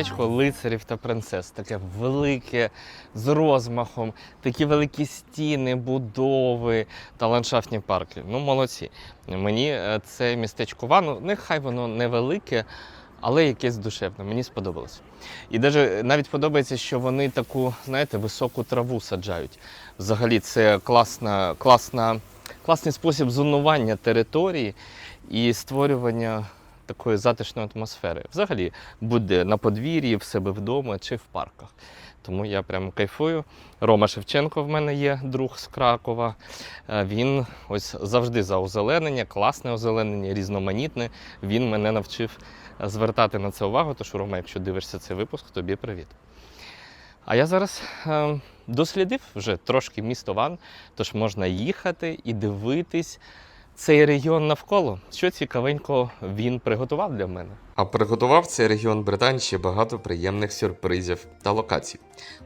містечко лицарів та принцес. Таке велике, з розмахом, такі великі стіни, будови та ландшафтні парки. Ну, молодці. Мені е, це містечко вану, нехай воно невелике, але якесь душевне. Мені сподобалось. І даже, навіть подобається, що вони таку, знаєте, високу траву саджають. Взагалі, це класна, класна, класний спосіб зонування території і створювання такої затишної атмосфери. Взагалі, буде на подвір'ї, в себе вдома чи в парках. Тому я прям кайфую. Рома Шевченко в мене є друг з Кракова. Е, Він ось завжди за озеленення, класне озеленення, різноманітне. Він мене навчив звертати на це увагу. Тож, Рома, якщо дивишся цей випуск, тобі привіт. А я зараз е, дослідив вже трошки місто Ван, тож можна їхати і дивитись цей регіон навколо. Що цікавенько він приготував для мене. А приготував цей регіон Британії ще багато приємних сюрпризів та локацій.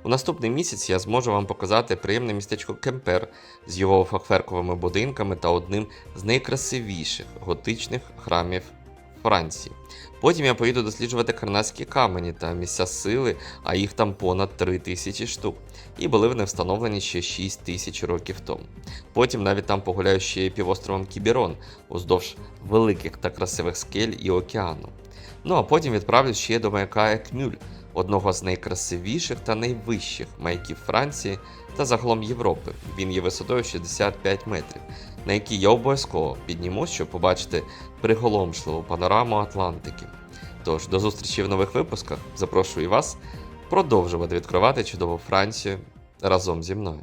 У наступний місяць я зможу вам показати приємне містечко Кемпер з його фахверковими будинками та одним з найкрасивіших готичних храмів Франції. Потім я поїду досліджувати карнацькі камені та місця сили, а їх там понад 3 тисячі штук, і були вони встановлені ще 6 тисяч років тому. Потім навіть там погуляю ще півостровом Кіберон, уздовж великих та красивих скель і океану. Ну а потім відправлюсь ще до маяка Екмюль, одного з найкрасивіших та найвищих маяків Франції та загалом Європи. Він є висотою 65 метрів, на якій я обов'язково піднімусь, щоб побачити приголомшливу панораму Атлантики. Тож до зустрічі в нових випусках. Запрошую вас продовжувати відкривати чудову Францію разом зі мною.